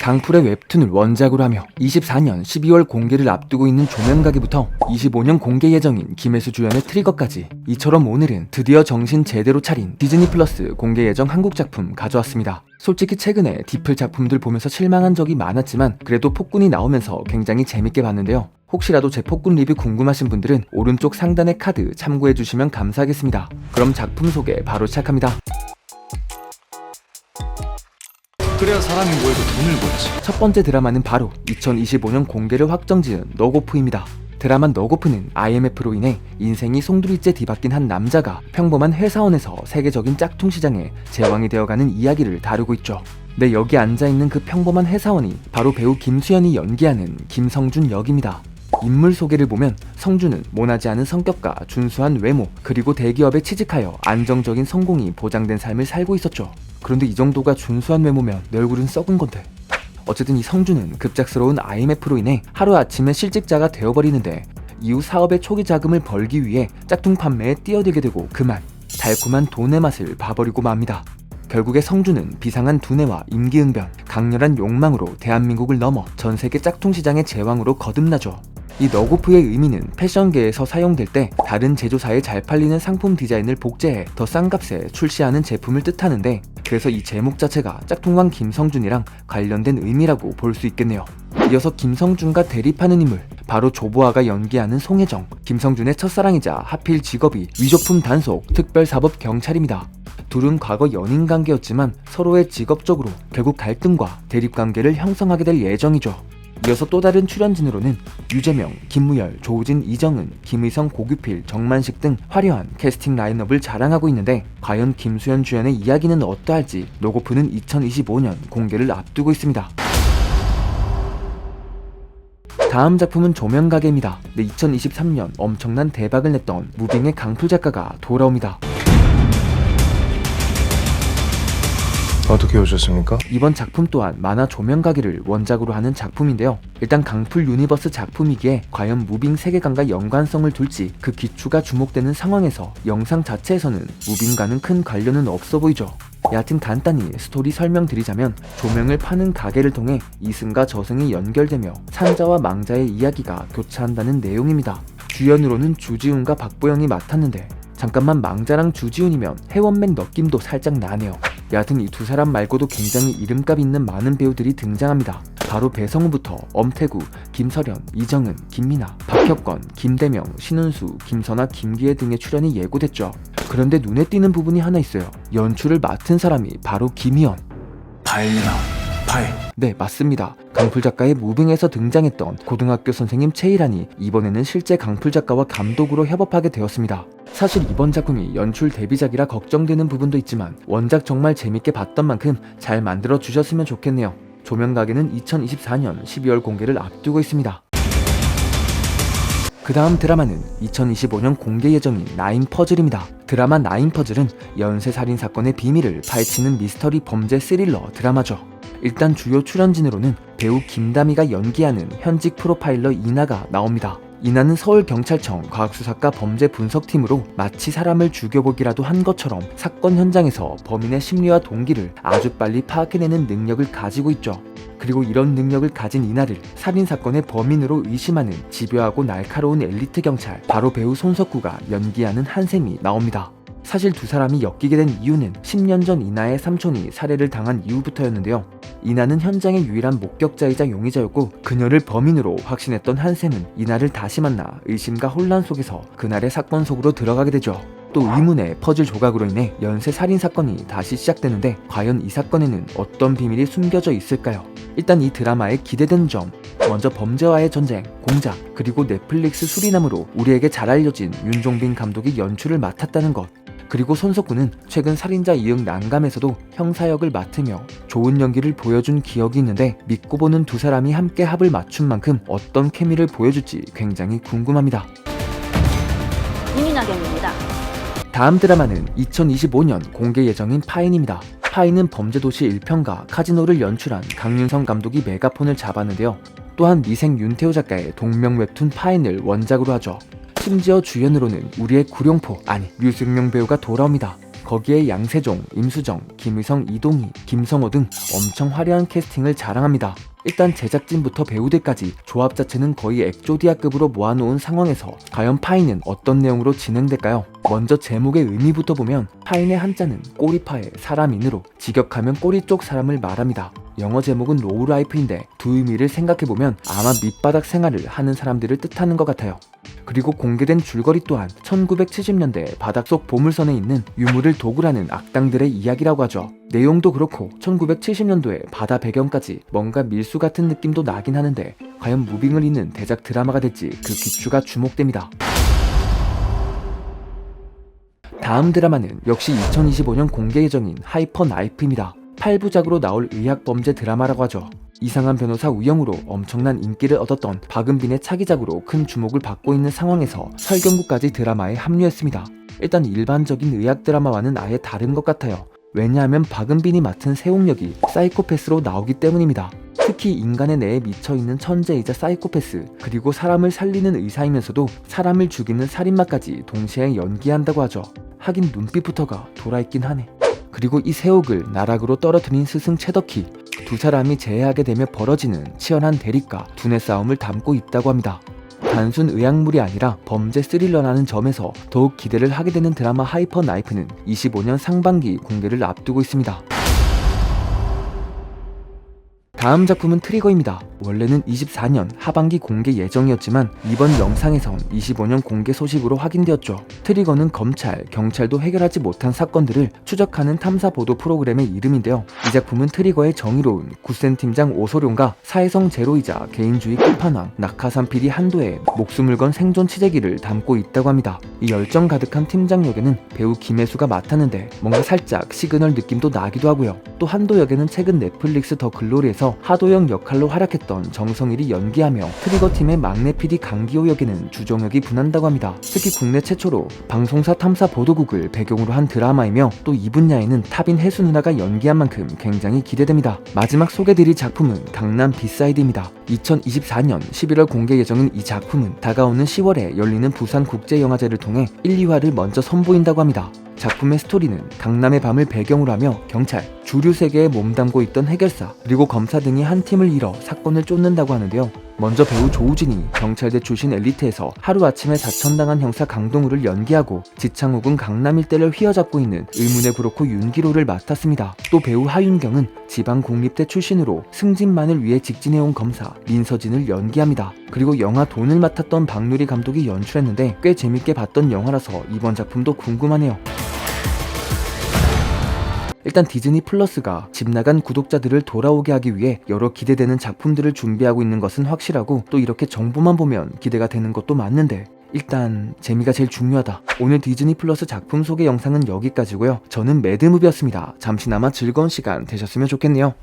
강풀의 웹툰을 원작으로 하며 24년 12월 공개를 앞두고 있는 조명가기부터 25년 공개 예정인 김혜수 주연의 트리거까지 이처럼 오늘은 드디어 정신 제대로 차린 디즈니 플러스 공개 예정 한국 작품 가져왔습니다. 솔직히 최근에 디플 작품들 보면서 실망한 적이 많았지만 그래도 폭군이 나오면서 굉장히 재밌게 봤는데요. 혹시라도 제 폭군 리뷰 궁금하신 분들은 오른쪽 상단의 카드 참고해 주시면 감사하겠습니다. 그럼 작품 소개 바로 시작합니다. 그래야 사람이 뭐해도 돈을 벌지. 첫 번째 드라마는 바로 2025년 공개를 확정지은 너고프입니다. 드라마 너고프는 IMF로 인해 인생이 송두리째 뒤바뀐 한 남자가 평범한 회사원에서 세계적인 짝퉁 시장에 제왕이 되어가는 이야기를 다루고 있죠. 네, 여기 앉아있는 그 평범한 회사원이 바로 배우 김수현이 연기하는 김성준 역입니다. 인물 소개를 보면 성준은 모나지 않은 성격과 준수한 외모 그리고 대기업에 취직하여 안정적인 성공이 보장된 삶을 살고 있었죠. 그런데 이 정도가 준수한 외모면 내 얼굴은 썩은 건데 어쨌든 이 성준은 급작스러운 IMF로 인해 하루아침에 실직자가 되어버리는데 이후 사업의 초기 자금을 벌기 위해 짝퉁 판매에 뛰어들게 되고 그만 달콤한 돈의 맛을 봐버리고 맙니다. 결국에 성준은 비상한 두뇌와 임기응변, 강렬한 욕망으로 대한민국을 넘어 전 세계 짝퉁 시장의 제왕으로 거듭나죠. 이 너고프의 의미는 패션계에서 사용될 때 다른 제조사에 잘 팔리는 상품 디자인을 복제해 더 싼 값에 출시하는 제품을 뜻하는데 그래서 이 제목 자체가 짝퉁왕 김성준이랑 관련된 의미라고 볼 수 있겠네요. 이어서 김성준과 대립하는 인물 바로 조보아가 연기하는 송혜정 김성준의 첫사랑이자 하필 직업이 위조품 단속 특별사법 경찰입니다. 둘은 과거 연인 관계였지만 서로의 직업적으로 결국 갈등과 대립 관계를 형성하게 될 예정이죠. 이어서 또 다른 출연진으로는 유재명, 김무열, 조우진, 이정은, 김의성, 고규필, 정만식 등 화려한 캐스팅 라인업을 자랑하고 있는데 과연 김수현 주연의 이야기는 어떠할지 노고프는 2025년 공개를 앞두고 있습니다. 다음 작품은 조명가게입니다. 네, 2023년 엄청난 대박을 냈던 무빙의 강풀 작가가 돌아옵니다. 어떻게 오셨습니까? 이번 작품 또한 만화 조명가기를 원작으로 하는 작품인데요. 일단 강풀 유니버스 작품이기에 과연 무빙 세계관과 연관성을 둘지 그 기추가 주목되는 상황에서 영상 자체에서는 무빙과는 큰 관련은 없어 보이죠. 여하튼 간단히 스토리 설명드리자면 조명을 파는 가게를 통해 이승과 저승이 연결되며 산자와 망자의 이야기가 교차한다는 내용입니다. 주연으로는 주지훈과 박보영이 맡았는데 잠깐만 망자랑 주지훈이면 해원맨 느낌도 살짝 나네요. 여하튼 이 두 사람 말고도 굉장히 이름값 있는 많은 배우들이 등장합니다. 바로 배성우부터 엄태구, 김서련, 이정은, 김미나, 박혁건, 김대명, 신은수, 김선아, 김기혜 등의 출연이 예고됐죠. 그런데 눈에 띄는 부분이 하나 있어요. 연출을 맡은 사람이 바로 김희연. 발령. 18. 네, 맞습니다. 강풀 작가의 무빙에서 등장했던 고등학교 선생님 최일환이 이번에는 실제 강풀 작가와 감독으로 협업하게 되었습니다. 사실 이번 작품이 연출 데뷔작이라 걱정되는 부분도 있지만 원작 정말 재밌게 봤던 만큼 잘 만들어 주셨으면 좋겠네요. 조명 가게는 2024년 12월 공개를 앞두고 있습니다. 그 다음 드라마는 2025년 공개 예정인 나인 퍼즐입니다. 드라마 나인 퍼즐은 연쇄살인 사건의 비밀을 파헤치는 미스터리 범죄 스릴러 드라마죠. 일단 주요 출연진으로는 배우 김다미가 연기하는 현직 프로파일러 이나가 나옵니다. 이나는 서울경찰청 과학수사과 범죄분석팀으로 마치 사람을 죽여보기라도 한 것처럼 사건 현장에서 범인의 심리와 동기를 아주 빨리 파악해내는 능력을 가지고 있죠. 그리고 이런 능력을 가진 이나를 살인사건의 범인으로 의심하는 집요하고 날카로운 엘리트 경찰, 바로 배우 손석구가 연기하는 한샘이 나옵니다. 사실 두 사람이 엮이게 된 이유는 10년 전 이나의 삼촌이 살해를 당한 이후부터였는데요. 이나는 현장의 유일한 목격자이자 용의자였고 그녀를 범인으로 확신했던 한샘은 이나를 다시 만나 의심과 혼란 속에서 그날의 사건 속으로 들어가게 되죠. 또 의문의 퍼즐 조각으로 인해 연쇄 살인 사건이 다시 시작되는데 과연 이 사건에는 어떤 비밀이 숨겨져 있을까요? 일단 이 드라마의 기대된 점 먼저 범죄와의 전쟁, 공작, 그리고 넷플릭스 수리남으로 우리에게 잘 알려진 윤종빈 감독이 연출을 맡았다는 것 그리고 손석구는 최근 살인자 이응 난감에서도 형사역을 맡으며 좋은 연기를 보여준 기억이 있는데 믿고 보는 두 사람이 함께 합을 맞춘 만큼 어떤 케미를 보여줄지 굉장히 궁금합니다. 이민아경입니다. 다음 드라마는 2025년 공개 예정인 파인입니다. 파인은 범죄도시 1편과 카지노를 연출한 강윤성 감독이 메가폰을 잡았는데요. 또한 미생 윤태호 작가의 동명 웹툰 파인을 원작으로 하죠. 심지어 주연으로는 우리의 구룡포 아니 류승룡 배우가 돌아옵니다. 거기에 양세종, 임수정, 김의성, 이동희, 김성호 등 엄청 화려한 캐스팅을 자랑합니다. 일단 제작진부터 배우들까지 조합 자체는 거의 엑조디아급으로 모아놓은 상황에서 과연 파이는 어떤 내용으로 진행될까요? 먼저 제목의 의미부터 보면 파인의 한자는 꼬리파의 사람인으로 직역하면 꼬리 쪽 사람을 말합니다. 영어 제목은 로우 라이프인데 두 의미를 생각해보면 아마 밑바닥 생활을 하는 사람들을 뜻하는 것 같아요. 그리고 공개된 줄거리 또한 1970년대 바닥 속 보물선에 있는 유물을 도구라는 악당들의 이야기라고 하죠. 내용도 그렇고 1970년도에 바다 배경까지 뭔가 밀수 같은 느낌도 나긴 하는데 과연 무빙을 잇는 대작 드라마가 될지 그 기추가 주목됩니다. 다음 드라마는 역시 2025년 공개 예정인 하이퍼 나이프입니다. 8부작으로 나올 의학범죄 드라마라고 하죠. 이상한 변호사 우영우로 엄청난 인기를 얻었던 박은빈의 차기작으로 큰 주목을 받고 있는 상황에서 설경구까지 드라마에 합류했습니다. 일단 일반적인 의학 드라마와는 아예 다른 것 같아요. 왜냐하면 박은빈이 맡은 세용력이 사이코패스로 나오기 때문입니다. 특히 인간의 뇌에 미쳐있는 천재이자 사이코패스, 그리고 사람을 살리는 의사이면서도 사람을 죽이는 살인마까지 동시에 연기한다고 하죠. 하긴 눈빛부터가 돌아있긴 하네. 그리고 이 세옥을 나락으로 떨어뜨린 스승 채덕희, 두 사람이 재회하게 되며 벌어지는 치열한 대립과 두뇌 싸움을 담고 있다고 합니다. 단순 의학물이 아니라 범죄 스릴러라는 점에서 더욱 기대를 하게 되는 드라마 하이퍼 나이프는 25년 상반기 공개를 앞두고 있습니다. 다음 작품은 트리거입니다. 원래는 24년 하반기 공개 예정이었지만 이번 영상에선 25년 공개 소식으로 확인되었죠. 트리거는 검찰, 경찰도 해결하지 못한 사건들을 추적하는 탐사 보도 프로그램의 이름인데요. 이 작품은 트리거의 정의로운 구센 팀장 오소룡과 사회성 제로이자 개인주의 끝판왕 낙하산 PD 한도의 목숨을 건 생존 치재기를 담고 있다고 합니다. 이 열정 가득한 팀장 역에는 배우 김혜수가 맡았는데 뭔가 살짝 시그널 느낌도 나기도 하고요. 또 한도 역에는 최근 넷플릭스 더 글로리에서 하도영 역할로 활약했던 정성일이 연기하며 트리거 팀의 막내 PD 강기호 역에는 주종혁이 분한다고 합니다. 특히 국내 최초로 방송사 탐사 보도국을 배경으로 한 드라마이며 또 이 분야에는 탑인 혜수 누나가 연기한 만큼 굉장히 기대됩니다. 마지막 소개드릴 작품은 강남 비사이드입니다. 2024년 11월 공개 예정인 이 작품은 다가오는 10월에 열리는 부산국제영화제를 통해 1, 2화를 먼저 선보인다고 합니다. 작품의 스토리는 강남의 밤을 배경으로 하며 경찰, 주류 세계에 몸담고 있던 해결사, 그리고 검사 등이 한 팀을 이뤄 사건을 쫓는다고 하는데요. 먼저 배우 조우진이 경찰대 출신 엘리트에서 하루아침에 사천당한 형사 강동우를 연기하고 지창욱은 강남 일대를 휘어잡고 있는 의문의 브로커 윤기로를 맡았습니다. 또 배우 하윤경은 지방국립대 출신으로 승진만을 위해 직진해온 검사 민서진을 연기합니다. 그리고 영화 돈을 맡았던 박누리 감독이 연출했는데 꽤 재밌게 봤던 영화라서 이번 작품도 궁금하네요. 일단 디즈니 플러스가 집 나간 구독자들을 돌아오게 하기 위해 여러 기대되는 작품들을 준비하고 있는 것은 확실하고 또 이렇게 정보만 보면 기대가 되는 것도 맞는데 일단 재미가 제일 중요하다. 오늘 디즈니 플러스 작품 소개 영상은 여기까지고요. 저는 매드무비였습니다. 잠시나마 즐거운 시간 되셨으면 좋겠네요.